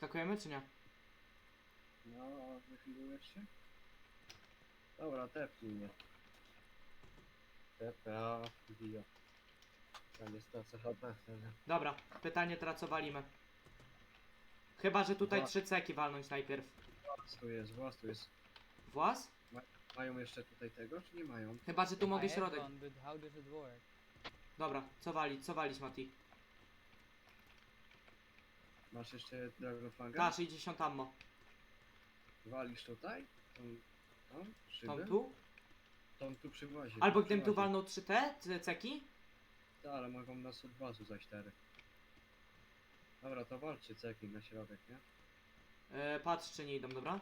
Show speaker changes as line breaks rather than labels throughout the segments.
Skakujemy czy nie?
No, wychylujesz się? Dobra, tepnij mnie. TPA, bio. Tam jest to CHP wtedy.
Dobra, pytanie teraz co walimy. Chyba, że tutaj
Dwa.
trzy ceki walnąć najpierw.
Włas tu jest, włas tu jest.
Włas?
Mają jeszcze tutaj tego, czy nie mają?
Chyba, że tu mogę środek.
one, but how does it work?
Dobra, co walić, co walić Mati?
Masz jeszcze Dragon Fanga?
Ta, 60 ammo.
Walisz tutaj? Tą, szybę?
Tą tu?
Tą tu przywozi.
Albo gdybym tu walnął 3 te c- ceki?
Tak, ale mogą nas od bazu za 4. Dobra, to walczcie ceki na środek, nie?
E, patrz czy nie idą, dobra?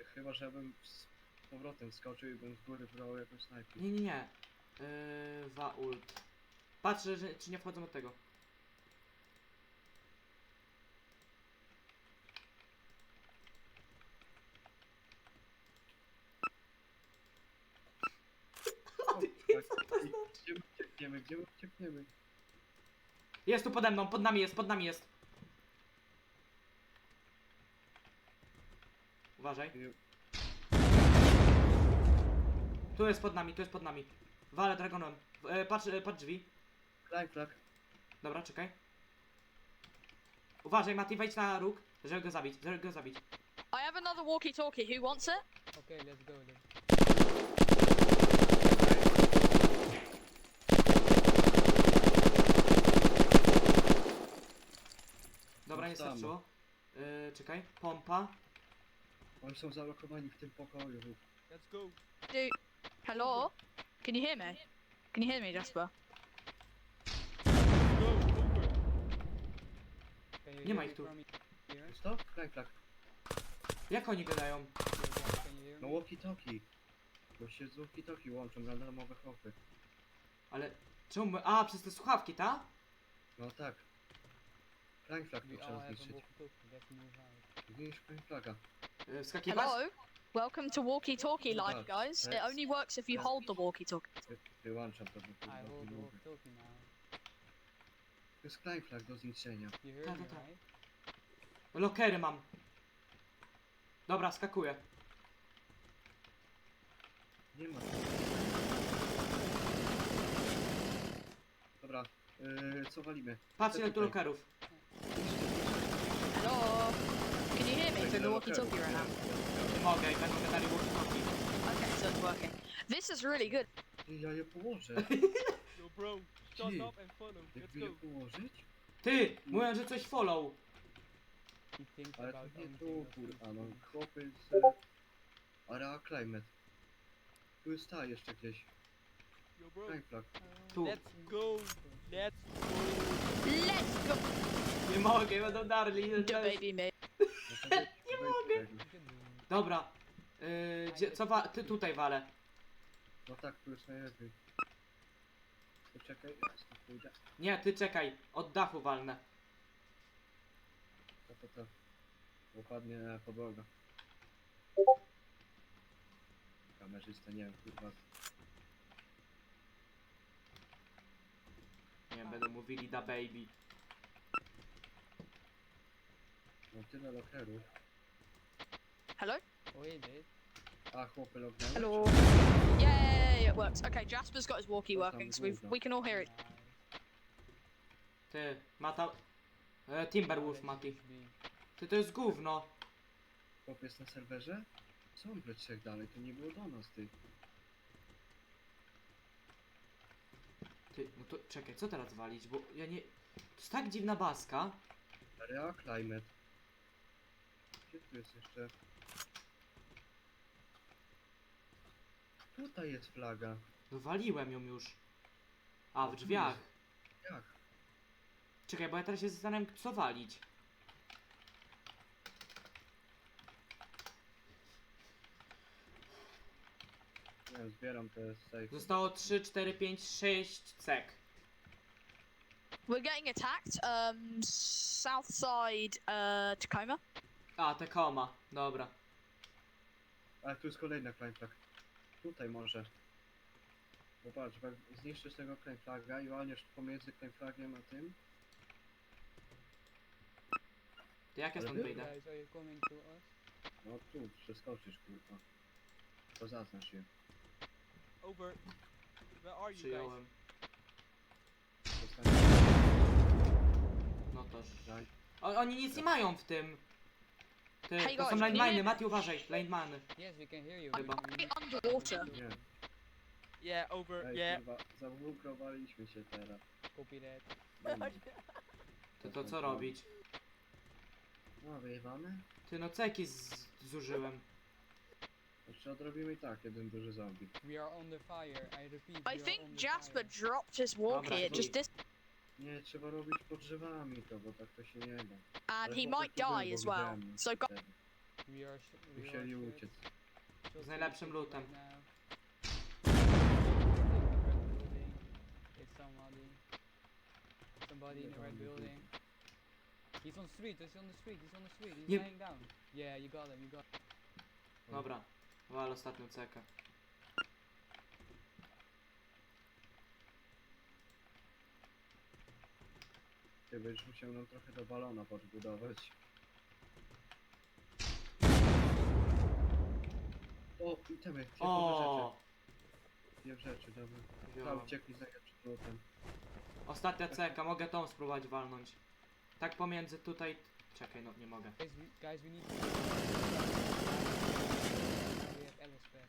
E, Chyba, żebym z powrotem skoczył i bym z góry brał jakąś snajpę.
Nie, nie, nie. Yy, wa ult. Patrz, że, czy nie wchodzą od tego.
O,
Gdzie co to
tak.
znaczy?
Gdzie my uciekniemy, gdzie my uciekniemy?
Jest tu pode mną, pod nami jest, pod nami jest. Uważaj. Tu jest pod nami, tu jest pod nami. Walę dragonem. E, patrz, e, patrz drzwi.
Flag, flag.
Dobra, czekaj. Uważaj, Mati, wejdź na róg, żeby go zabić, żeby go zabić.
I have another walkie-talkie. Who wants it?
Okay, let's go then.
Dobra, nie starczyło. E, czekaj, pompa.
Oni są zalokowani w tym pokoju.
Let's go.
Dude, hello? Can you hear me? Can you hear me, Jasper?
Go over. Can you
Nie ma
hear
ich
me
tu.
from here?
Stop? Flag, flag.
Jak oni gadają?
Can you hear
No
me?
walkie-talkie. Bo się z walkie-talkie łączą randomowe chłopy.
Ale czemu my... A, przez te słuchawki, ta?
No tak. Flag, flag tu trzeba zniszczyć. Zniszcz flag, flaga.
E, wskakiwać?
Hello? Welcome to walkie-talkie life,
Right.
guys. It
Let's-
only works if you hold the walkie-talkie.
Wy, wyłączam to, bo
I
kurwa
hold
nie
the
mówię. To jest flag, flag do zniszczenia.
You heard
Ta,
me,
ta, ta.
right?
Lokery mam. Dobra, skakuję.
Nie ma. Dobra, yy, co walimy?
Patrz ile tu
Tutaj.
lokerów.
Hello? Through the walkie-talkie right now?
Nie mogę i będą gadali walkie-talkie.
Okay, so it's working. This is really good.
Ty, ja je położę.
Yo, bro, shut
Gee.
up and follow. Let's
Jakby je
go.
położyć?
Ty! Mówią, że coś follow.
He thinks
Ale to
about
nie
anything
tu, kurwa, no. Chłopy z... Area Climate. Tu jest ta jeszcze gdzieś.
Yo, bro,
Flag, flag.
Tu.
let's go. Let's go.
Let's go.
Nie mogę, będą darli.
The baby me.
No to wejdź-
Nie
wejdź
mogę.
tego.
You can do it.
Dobra. Yy, gdzie, co wa... Ty tutaj walę.
No tak, tu jest najlepiej. Poczekaj, jest, tu pójdę.
Nie, ty czekaj. Od dachu walnę.
To, to, to. Ładnie podłoga. Kamerzysta, nie wiem, kurwa.
Nie wiem, będą mówili da baby.
No tyle lokerów.
Hello?
Oh, he did.
A, chłopy lockdown.
Hello? Yeah, it works. Okay, Jasper's got his walkie
That's
working, so we've, we can all hear it.
Ty, Mata... E, Timberwolf,
push B.
Ty, to jest gówno.
Chłop jest na serwerze? Są we trzech dalej, to nie było do nas, ty.
Ty, no to czekaj, co teraz walić, bo ja nie... To jest tak dziwna baska.
Area Climate. Gdzie tu jest jeszcze? Tutaj jest flaga.
No waliłem ją już. A, w drzwiach.
Jak?
Czekaj, bo ja teraz się zastanawiam, co walić.
Nie wiem, zbieram te safe.
Zostało 3, 4, 5, 6 cek.
We're getting attacked. Um, south side, uh, Tacoma.
A, Tacoma. Dobra.
Ale tu jest kolejna claim flag. Tutaj może. Popatrz, jak zniszczysz tego claim flaga i walniesz pomiędzy claim flagiem a tym.
To jak ja stąd
wy-
wyjdę?
Guys, are you coming to us?
No tu, przeskoczysz kurwa. To zaznacz je.
Over. Where are you guys?
Przyjąłem.
Zostań.
No toż.
Daj.
O, oni nic nie mają w tym. Ty,
Hey
to są
guys,
landminy,
nie-
Mati uważaj, landminy.
Yes, we can hear you.
Chyba.
Nie.
Yeah, over.
Ej,
yeah.
kurwa, się teraz.
Copy that.
Dobra.
To to co robić?
No, wyjebane?
Ty no ceki z- zużyłem.
Jeszcze odrobimy i tak jeden duży zombie.
We are on the fire. I repeat.
I
we are
think
on the
Jasper
fire.
dropped his walk
Dobra,
here,
chuj.
just this,
Nie, trzeba robić pod drzewami to, bo tak to się nie da.
and
Ale
he might die as well. So, go-
wtedy.
We are. sh- we
Musieli
are
uciec.
Z najlepszym lootem.
right now. Building. It's somebody. Somebody in the red building. He's on the street. He's on the street. He's on the street. He's
Nie-
lying down. Yeah, you got him. You got.
Dobra. Wal ostatnią cekę.
Ty będziesz musiał nam trochę do balona podbudować. O, itemy, ciepłe rzeczy.
O,
Dwie rzeczy, dobra.
wziąłem.
Tam uciekli z najlepszym lutem.
Ostatnia ceka, mogę tą spróbować walnąć. Tak pomiędzy tutaj... Czekaj, no nie mogę.
Guys, we, guys, we need. to- We have Alice back.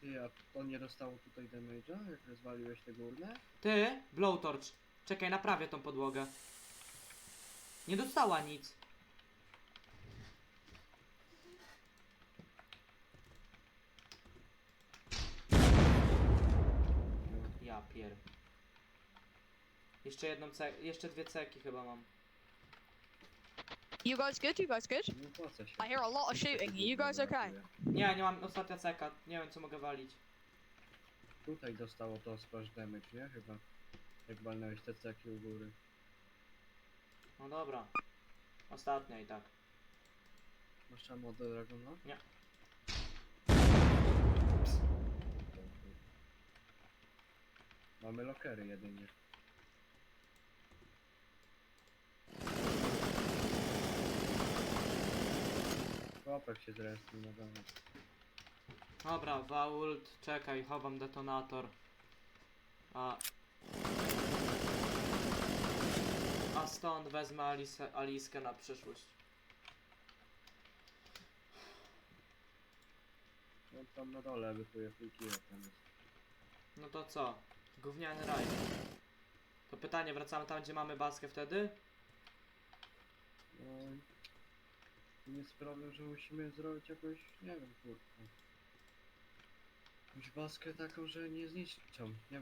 Ty, a to nie dostało tutaj damage'a, jak rozwaliłeś te górne?
Ty, blowtorch. Czekaj, naprawię tą podłogę. Nie dostała nic. Ja pier. Jeszcze jedną cek, jeszcze dwie ceki chyba mam.
You guys good? You guys good?
nie opłaca się.
I hear a lot of shooting. Are you guys okay?
Nie, nie mam ostatnia ceka. Nie wiem co mogę walić.
Tutaj dostało to splash damage, nie? Chyba. Jak walnąłeś te ceki u góry.
No dobra. Ostatnia i tak.
Masz tam od Dragona?
Nie.
Mamy lokery jedynie. Chłopak się zrespił na dole.
Dobra, Vault, czekaj, chowam detonator. A... A stąd wezmę Alice, Aliskę na przyszłość.
No tam na dole pliki, jak tam jest.
No to co? Gówniany raj. To pytanie, wracamy tam gdzie mamy baskę wtedy?
No jest problem, że musimy zrobić jakoś, nie wiem, kurwa. Jakąś baskę taką, że nie zniszczą. Nie wiem.